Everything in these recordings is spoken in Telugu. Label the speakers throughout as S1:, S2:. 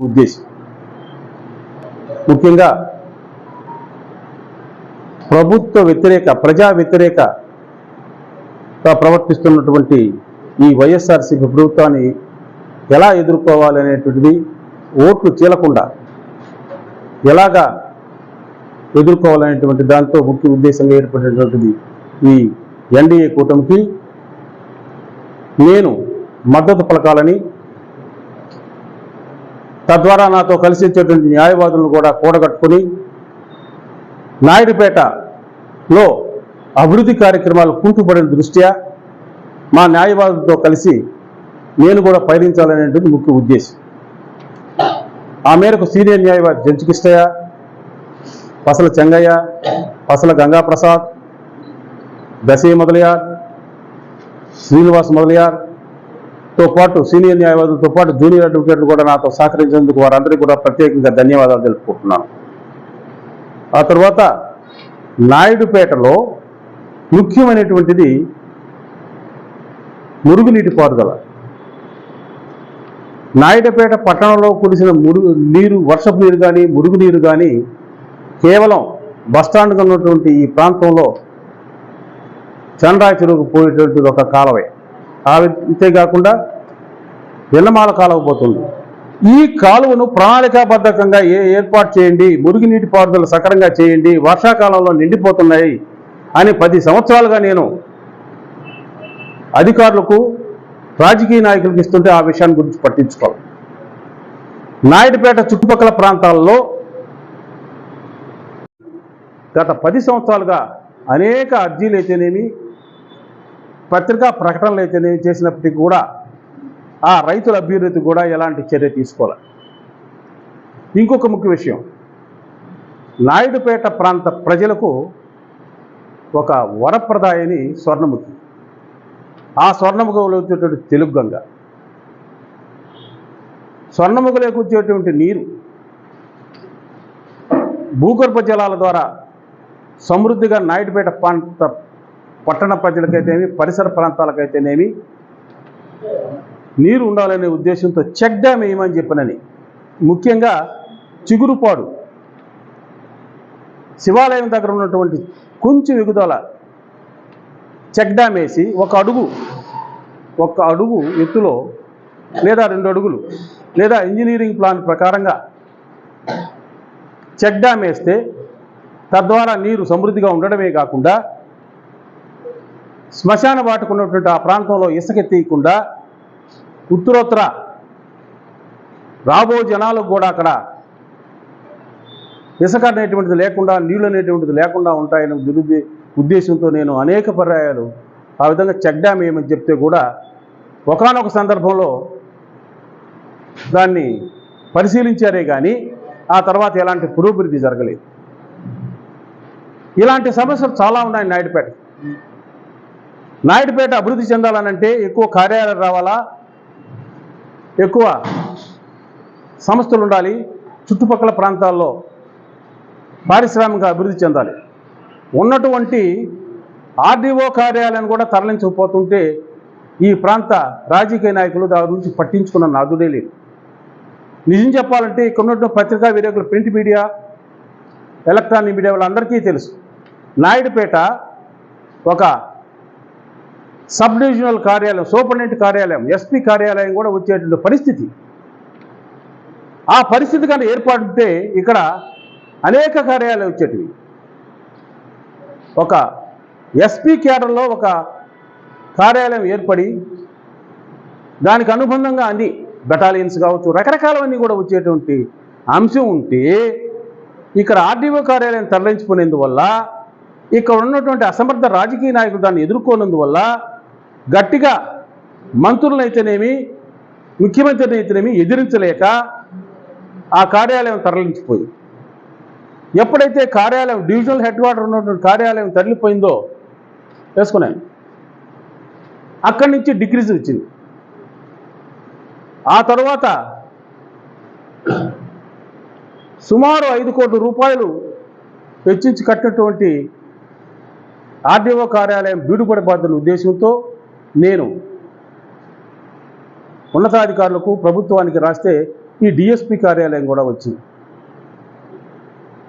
S1: ఉద్దేశం. ముఖ్యంగా ప్రభుత్వ వ్యతిరేక ప్రజా వ్యతిరేక ప్రవర్తిస్తున్నటువంటి ఈ వైఎస్ఆర్సీపీ ప్రభుత్వాన్ని ఎలా ఎదుర్కోవాలనేటువంటిది ఓట్లు చీలకుండా ఎలాగా ఎదుర్కోవాలనేటువంటి దాంతో ముఖ్య ఉద్దేశంగా ఏర్పడినటువంటిది ఈ ఎన్డీఏ కూటమికి నేను మద్దతు పలకాలని తద్వారా నాతో కలిసి వచ్చేటువంటి న్యాయవాదులను కూడా కూడగట్టుకుని నాయుడుపేటలో అభివృద్ధి కార్యక్రమాలు కుంటుపడిన దృష్ట్యా మా న్యాయవాదులతో కలిసి నేను కూడా పయనించాలనేటువంటి ముఖ్య ఉద్దేశం. ఆ మేరకు సీనియర్ న్యాయవాది జంచుకిష్టయ్య పసల చెంగయ్య పసల గంగాప్రసాద్ దశే మొదలయార్ శ్రీనివాస్ మొదలయార్ తో పాటు సీనియర్ న్యాయవాదులతో పాటు జూనియర్ అడ్వకేట్లు కూడా నాతో సహకరించేందుకు వారందరికీ కూడా ప్రత్యేకంగా ధన్యవాదాలు తెలుపుకుంటున్నాను. ఆ తర్వాత నాయుడుపేటలో ముఖ్యమైనటువంటిది మురుగునీటి పారుదల. నాయుడుపేట పట్టణంలో కురిసిన మురుగు నీరు వర్షపు నీరు కానీ మురుగునీరు కానీ కేవలం బస్టాండ్గా ఉన్నటువంటి ఈ ప్రాంతంలో చండ్రాయి చెరువుకు పోయేటువంటిది ఒక కాలవే. ఆ అంతేకాకుండా ఎల్లమాల కాలువ పోతుంది. ఈ కాలువను ప్రణాళికాబద్ధకంగా ఏ ఏర్పాటు చేయండి మురుగునీటి పారుదల సక్రంగా చేయండి వర్షాకాలంలో నిండిపోతున్నాయి అని పది సంవత్సరాలుగా నేను అధికారులకు రాజకీయ నాయకులకు ఇస్తుంటే ఆ విషయాన్ని గురించి పట్టించుకోవాలి నాయుడుపేట చుట్టుపక్కల ప్రాంతాల్లో గత పది సంవత్సరాలుగా అనేక అర్జీలు అయితేనేమి పత్రికా ప్రకటనలు అయితేనేమి చేసినప్పటికీ కూడా ఆ రైతుల అభ్యున్నతి కూడా ఎలాంటి చర్య తీసుకోవాలి ఇంకొక ముఖ్య విషయం. నాయుడుపేట ప్రాంత ప్రజలకు ఒక వరప్రదాయని స్వర్ణముఖి. ఆ స్వర్ణముఖంలో వచ్చేటువంటి తెలుగు గంగ. స్వర్ణముఖలోకి వచ్చేటువంటి నీరు. భూగర్భ జలాల ద్వారా సమృద్ధిగా నాయుడుపేట ప్రాంత పట్టణ ప్రజలకైతేనేమి పరిసర ప్రాంతాలకైతేనేమి నీరు ఉండాలనే ఉద్దేశంతో చెక్ డ్యామ్ వేయమని చెప్పినని. ముఖ్యంగా చిగురుపాడు శివాలయం దగ్గర ఉన్నటువంటి కొంచెం ఎగుదల చెక్ డ్యామ్ వేసి ఒక అడుగు ఒక అడుగు ఎత్తులో లేదా రెండు అడుగులు లేదా ఇంజనీరింగ్ ప్లాన్ ప్రకారంగా చెక్ డ్యామ్ వేస్తే తద్వారా నీరు సమృద్ధిగా ఉండడమే కాకుండా శ్మశాన వాటుకున్నటువంటి ఆ ప్రాంతంలో ఇసుక తీయకుండా ఉత్తరోత్తర రాబో జనాలకు కూడా అక్కడ ఇసుక అనేటువంటిది లేకుండా నీళ్ళు అనేటువంటిది లేకుండా ఉంటాయని దురుద్దే ఉద్దేశంతో నేను అనేక పర్యాయాలు ఆ విధంగా చెక్ డ్యామ్ ఏమని చెప్తే కూడా ఒకానొక సందర్భంలో దాన్ని పరిశీలించారే కానీ ఆ తర్వాత ఎలాంటి పురోభివృద్ధి జరగలేదు. ఇలాంటి సమస్యలు చాలా ఉన్నాయి నాయుడుపేట. నాయుడుపేట అభివృద్ధి చెందాలనంటే ఎక్కువ కార్యాలయాలు రావాలా? ఎక్కువ సంస్థలు ఉండాలి చుట్టుపక్కల ప్రాంతాల్లో పారిశ్రామిక అభివృద్ధి చెందాలి. ఉన్నటువంటి ఆర్డీఓ కార్యాలయాన్ని కూడా తరలించకపోతుంటే ఈ ప్రాంత రాజకీయ నాయకులు దాని గురించి పట్టించుకున్న నాదుడే లేదు నిజం చెప్పాలంటే ఇక్కడ ఉన్నటువంటి పత్రికా విలేకరులు ప్రింట్ మీడియా ఎలక్ట్రానిక్ మీడియా వాళ్ళందరికీ తెలుసు. నాయుడుపేట ఒక సబ్ డివిజనల్ కార్యాలయం సూపరింటెండెంట్ కార్యాలయం ఎస్పీ కార్యాలయం కూడా వచ్చేటువంటి పరిస్థితి. ఆ పరిస్థితి కానీ ఏర్పడితే ఇక్కడ అనేక కార్యాలయాలు వచ్చేటివి. ఒక ఎస్పీ క్యాడర్లో ఒక కార్యాలయం ఏర్పడి దానికి అనుబంధంగా అన్ని బెటాలియన్స్ కావచ్చు రకరకాలవన్నీ కూడా వచ్చేటువంటి అంశం ఉంటే ఇక్కడ ఆర్డీఓ కార్యాలయం తరలించుకునేందువల్ల ఇక్కడ ఉన్నటువంటి అసమర్థ రాజకీయ నాయకులు దాన్ని ఎదుర్కోనందువల్ల గట్టిగా మంత్రులనైతేనేమి ముఖ్యమంత్రిని అయితేనేమి ఎదిరించలేక ఆ కార్యాలయం తరలించిపోయింది. ఎప్పుడైతే కార్యాలయం డివిజనల్ హెడ్ క్వార్టర్ ఉన్నటువంటి కార్యాలయం తరలిపోయిందో వేసుకున్నాను అక్కడి నుంచి డిక్రీజ్ వచ్చింది. ఆ తర్వాత సుమారు ఐదు కోట్ల రూపాయలు వెచ్చించి కట్టినటువంటి ఆర్డీఓ కార్యాలయం బీడుపడిపోతున్న ఉద్దేశంతో నేను ఉన్నతాధికారులకు ప్రభుత్వానికి రాస్తే ఈ డిఎస్పి కార్యాలయం కూడా వచ్చింది.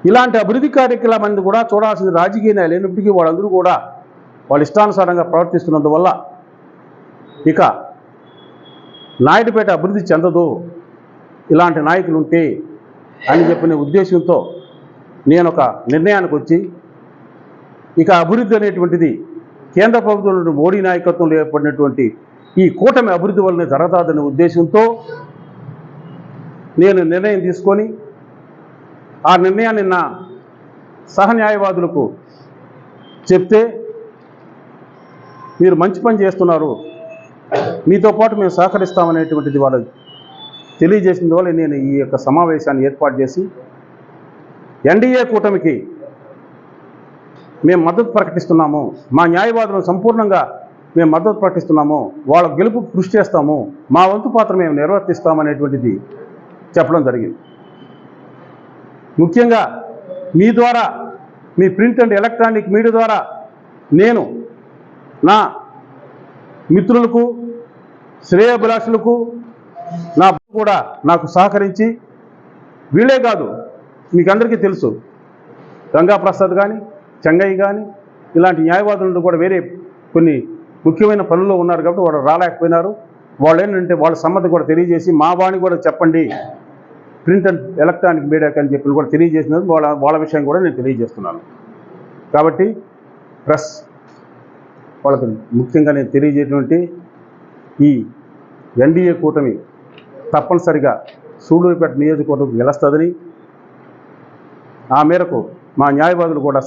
S1: ఇలాంటి అభివృద్ధి కార్యక్రమాన్ని కూడా చూడాల్సిన రాజకీయ న్యాయం లేనప్పటికీ వాళ్ళందరూ కూడా వాళ్ళ ఇష్టానుసారంగా ప్రవర్తిస్తున్నందువల్ల ఇక నాయుడుపేట అభివృద్ధి చెందదు. ఇలాంటి నాయకులు ఉంటే అని చెప్పిన ఉద్దేశంతో నేను ఒక నిర్ణయానికి వచ్చి ఇక అభివృద్ధి అనేటువంటిది కేంద్ర ప్రభుత్వం నుండి మోడీ నాయకత్వంలో ఏర్పడినటువంటి ఈ కూటమి అభివృద్ధి వలన జరగదాదనే ఉద్దేశంతో నేను నిర్ణయం తీసుకొని ఆ నిర్ణయాన్ని నా సహన్యాయవాదులకు చెప్తే మీరు మంచి పని చేస్తున్నారు. మీతో పాటు మేము సహకరిస్తామనేటువంటిది వాళ్ళు తెలియజేసిన వల్ల నేను ఈ యొక్క సమావేశాన్ని ఏర్పాటు చేసి ఎన్డీఏ కూటమికి మేము మద్దతు ప్రకటిస్తున్నాము. మా న్యాయవాదులను సంపూర్ణంగా మేము మద్దతు ప్రకటిస్తున్నాము. వాళ్ళ గెలుపు కృషి చేస్తాము. మా వంతు పాత్ర మేము నిర్వర్తిస్తామనేటువంటిది చెప్పడం జరిగింది. ముఖ్యంగా మీ ద్వారా మీ ప్రింట్ అండ్ ఎలక్ట్రానిక్ మీడియా ద్వారా నేను నా మిత్రులకు శ్రేయభిలాషులకు నా కూడా నాకు సహకరించి వీళ్ళే కాదు మీకు అందరికీ తెలుసు. గంగాప్రసాద్ కానీ చెంగయ్య కానీ ఇలాంటి న్యాయవాదులు కూడా వేరే కొన్ని ముఖ్యమైన పనుల్లో ఉన్నారు కాబట్టి వాళ్ళు రాలేకపోయినారు. వాళ్ళు ఏంటంటే వాళ్ళ సమ్మతి కూడా తెలియజేసి మా వాణి కూడా చెప్పండి ప్రింట్ అండ్ ఎలక్ట్రానిక్ మీడియాకి అని చెప్పి కూడా తెలియజేసినారు వాళ్ళ వాళ్ళ విషయం కూడా నేను తెలియజేస్తున్నాను. కాబట్టి ప్రెస్ వాళ్ళకి ముఖ్యంగా నేను తెలియజేటువంటి ఈ ఎన్డీఏ కూటమి తప్పనిసరిగా సూళ్ళూరుపేట నియోజకవర్గం గెలుస్తుందని ఆ మేరకు మా న్యాయవాదులు కూడా